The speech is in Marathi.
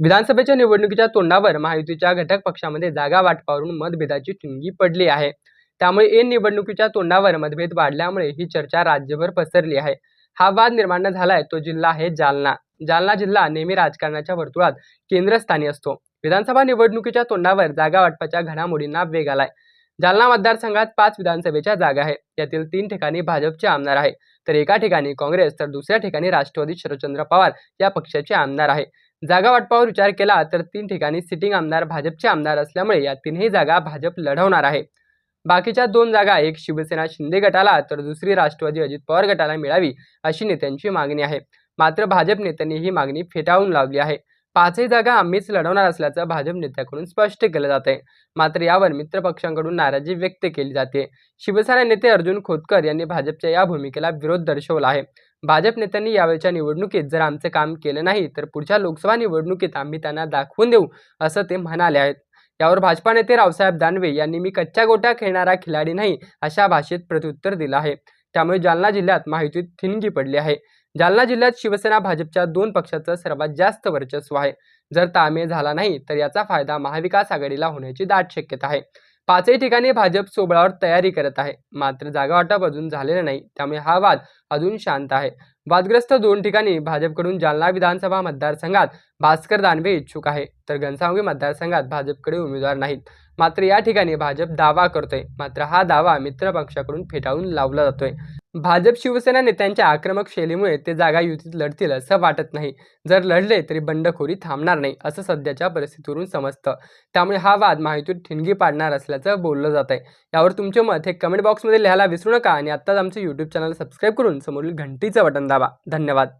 विधानसभेच्या निवडणुकीच्या तोंडावर महायुतीच्या घटक पक्षामध्ये जागा वाटपावरून मतभेदाची ठिणगी पडली आहे. त्यामुळे ऐन निवडणुकीच्या तोंडावर मतभेद वाढल्यामुळे ही चर्चा राज्यभर पसरली आहे. हा वाद निर्माण झालाय तो जिल्हा आहे जालना. जालना जिल्हा नेहमी राजकारणाच्या वर्तुळात केंद्रस्थानी असतो. विधानसभा निवडणुकीच्या तोंडावर जागा वाटपाच्या घडामोडींना वेग आलाय. जालना मतदारसंघात पाच विधानसभेच्या जागा आहेत. यातील तीन ठिकाणी भाजपचे आमदार आहे तर एका ठिकाणी काँग्रेस तर दुसऱ्या ठिकाणी राष्ट्रवादी शरदचंद्र पवार या पक्षाचे आमदार आहे जागा वाटपावर विचार केला तर तीन ठिकाणी सिटिंग आमदार भाजपचे आमदार असल्यामुळे या तीनही जागा भाजप लढवणार आहे. बाकीच्या दोन जागा एक शिवसेना शिंदे गटाला तर दुसरी राष्ट्रवादी अजित पवार गटाला मिळावी अशी नेत्यांची मागणी आहे. मात्र भाजप नेत्यांनी ही मागणी फेटाळून लावली आहे. पाचही जागा आम्हीच लढवणार असल्याचं भाजप नेत्याकडून स्पष्ट केलं जात आहे मात्र यावर मित्रपक्षांकडून नाराजी व्यक्त केली जाते. शिवसेना नेते अर्जुन खोतकर यांनी भाजपच्या या भूमिकेला विरोध दर्शवला आहे. भाजप नेत्यांनी यावेळच्या निवडणुकीत जर आमचं काम केलं नाही तर पुढच्या लोकसभा निवडणुकीत आम्ही त्यांना दाखवून देऊ असं ते म्हणाले आहेत. यावर भाजपा नेते रावसाहेब दानवे यांनी मी कच्च्या गोट्या खेळणारा खिलाडी नाही अशा भाषेत प्रत्युत्तर दिलं आहे. त्यामुळे जालना जिल्ह्यात माहितीत ठिणगी पडली आहे. जालना जिल्ह्यात शिवसेना भाजपच्या दोन पक्षाचं सर्वात जास्त वर्चस्व आहे. जर ताळमेळ झाला नाही तर याचा फायदा महाविकास आघाडीला होण्याची दाट शक्यता आहे. पाचही ठिकाणी भाजप सोबळावर तयारी करत आहे. मात्र जागा वाटप अजून झालेलं नाही त्यामुळे हा वाद अजून शांत आहे. वादग्रस्त दोन ठिकाणी भाजपकडून जालना विधानसभा मतदारसंघात भास्कर दानवे इच्छुक आहे तर घनसावंगी मतदारसंघात भाजपकडे उमेदवार नाहीत. मात्र या ठिकाणी भाजप दावा करतोय. मात्र हा दावा मित्रपक्षाकडून फेटाळून लावला जातोय. भाजप शिवसेना नेत्यांच्या आक्रमक शैलीमुळे ते जागा युतीत लढतील असं वाटत नाही. जर लढले तरी बंडखोरी थांबणार नाही असं सध्याच्या परिस्थितीवरून समजतं. त्यामुळे हा वाद माहितीत ठिणगी पाडणार असल्याचं बोललं जात आहे. यावर तुमचे मत हे कमेंट बॉक्समध्ये लिहायला विसरू नका आणि आत्ताच आमचं यूट्यूब चॅनल सबस्क्राईब करून समोरील घंटीचं बटन दाबा. धन्यवाद.